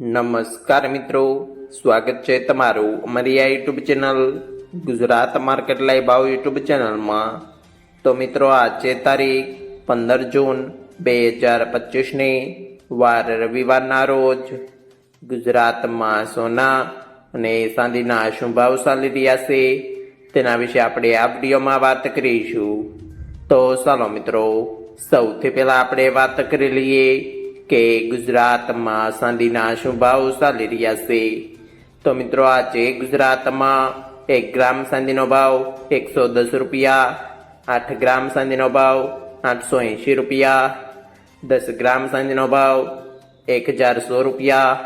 નમસ્કાર મિત્રો, સ્વાગત છે તમારું અમારી આ યુટ્યુબ ચેનલ ગુજરાત માર્કેટ લાઈ ભાવ યુટ્યુબ ચેનલમાં. તો મિત્રો, આજે તારીખ પંદર જૂન બે હજાર પચીસની વાર રવિવારના રોજ ગુજરાતમાં સોના અને ચાંદીના શું ભાવ ચાલી રહ્યા છે તેના વિશે આપણે આ વિડીયોમાં વાત કરીશું. તો ચાલો મિત્રો, સૌથી પહેલાં આપણે વાત કરી લઈએ કે ગુજરાતમાં ચાંદીના શું ભાવ ચાલી રહ્યા છે. તો મિત્રો આજે ગુજરાતમાં એક ગ્રામ ચાંદીનો ભાવ એકસો દસ રૂપિયા, આઠ ગ્રામ ચાંદીનો ભાવ આઠસો એંશી રૂપિયા, દસ ગ્રામ ચાંદીનો ભાવ એક હજાર સો રૂપિયા,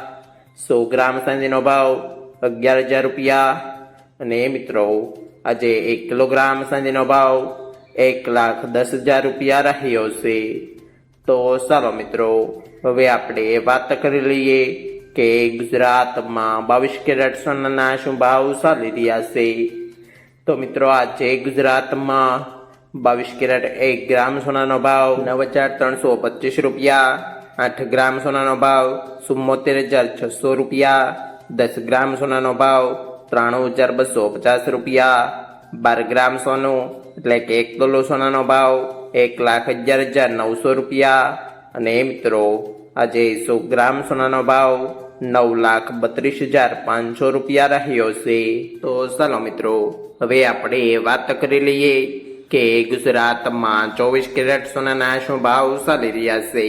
સો ગ્રામ ચાંદીનો ભાવ અગિયાર હજાર રૂપિયા. અને મિત્રો, આજે એક કિલોગ્રામ ચાંદીનો ભાવ એક લાખ દસ હજાર રૂપિયા રહ્યો છે. તો ચાલો મિત્રો, હવે આપણે વાત કરી લઈએ કે ગુજરાતમાં બાવીસ કેરેટ સોનાના શું ભાવ ચાલી રહ્યા છે. તો મિત્રો, આજે ગુજરાતમાં બાવીસ કેરેટ એક ગ્રામ સોનાનો ભાવ નવ હજાર ત્રણસો પચીસ રૂપિયા, આઠ ગ્રામ સોનાનો ભાવ ચુમ્મોતેર હજાર છસો રૂપિયા, દસ ગ્રામ સોનાનો ભાવ ત્રાણું હજાર બસો પચાસ રૂપિયા, બાર ગ્રામ સોનું એટલે કે એક તોલો સોનાનો ભાવ એક લાખ અગિયાર હજાર નવસો રૂપિયા. અને મિત્રો, આજે સો ગ્રામ સોનાનો ભાવ નવ લાખ બત્રીસ હજાર પાંચસો રૂપિયા રહ્યો છે. તો ચાલો મિત્રો, હવે આપણે વાત કરી લઈએ કે ગુજરાતમાં ચોવીસ કેરેટ સોનાના શું ભાવ ચાલી રહ્યા છે.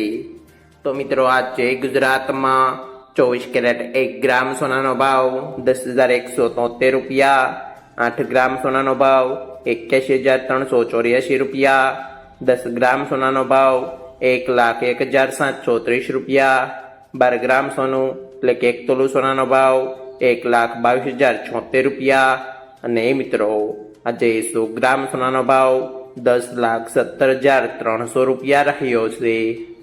તો મિત્રો, આજે ગુજરાતમાં ચોવીસ કેરેટ એક ગ્રામ સોનાનો ભાવ દસ હજાર એકસો તોતેર રૂપિયા. આઠ ગ્રામ સોનાનો ભાવ એક્યાસી હજાર ત્રણસો ચોર્યાસી રૂપિયા. દસ ગ્રામ સોનાનો ભાવ એક લાખ એક હજાર સાતસો ત્રીસ રૂપિયા. બાર ગ્રામ સોનું એટલે કે એક તોલું સોનાનો ભાવ એક લાખ બાવીસ હજાર છોતેર રૂપિયા. અને મિત્રો, આજે સો ગ્રામ સોનાનો ભાવ દસ લાખ સત્તર હજાર ત્રણસો રૂપિયા રહ્યો છે.